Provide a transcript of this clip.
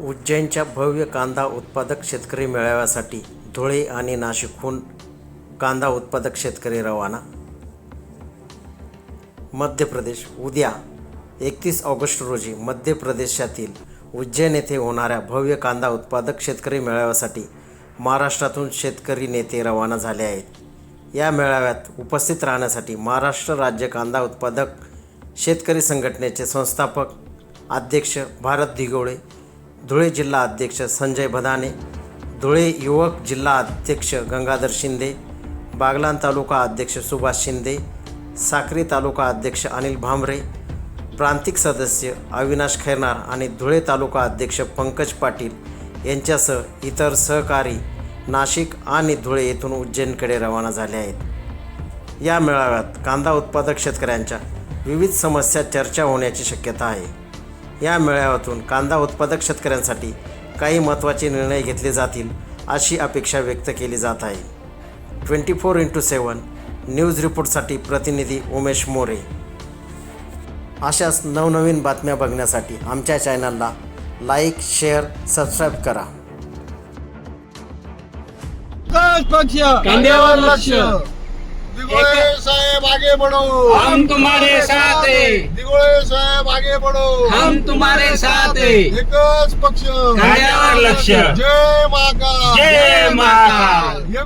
उज्जैनच्या भव्य कांदा उत्पादक शेतकरी मेळाव्यासाठी धुळे आणि नाशिकहून कांदा उत्पादक शेतकरी रवाना. मध्य प्रदेश उद्या एकतीस ऑगस्ट रोजी मध्य प्रदेशातील उज्जैन येथे होणाऱ्या भव्य कांदा उत्पादक शेतकरी मेळाव्यासाठी महाराष्ट्रातून शेतकरी नेते रवाना झाले आहेत. या मेळाव्यात उपस्थित राहण्यासाठी महाराष्ट्र राज्य कांदा उत्पादक शेतकरी संघटनेचे संस्थापक अध्यक्ष भारत दिगोळे धुळे जिल्हा अध्यक्ष संजय भदाने धुळे युवक जिल्हा अध्यक्ष गंगाधर शिंदे बागलान तालुका अध्यक्ष सुभाष शिंदे साक्री तालुका अध्यक्ष अनिल भांबरे प्रांतिक सदस्य अविनाश खैरनार आणि धुळे तालुका अध्यक्ष पंकज पाटील यांच्यासह इतर सहकारी नाशिक आणि धुळे येथून उज्जैनकडे रवाना झाले आहेत. या मेळाव्यात कांदा उत्पादक शेतकऱ्यांच्या विविध समस्या चर्चा होण्याची शक्यता आहे. या मेळाव्यातून कांदा उत्पादक शेतकऱ्यांसाठी काही महत्त्वाचे निर्णय घेतले जातील अशी अपेक्षा व्यक्त केली जात आहे. Twenty four into seven news रिपोर्टसाठी प्रतिनिधी उमेश मोरे. अशाच नवनवीन बातम्या बघण्यासाठी आमच्या चॅनलला लाईक शेअर सबस्क्राईब करा. कांद्यावर लक्ष. आगे बढ़ो। हम तुम्हारे साथ दिगोळे साहेब आगे बढ़ो। हम तुम्हारे साथ एकच पक्ष। कांद्यावर लक्ष जय महाकाल। जय हे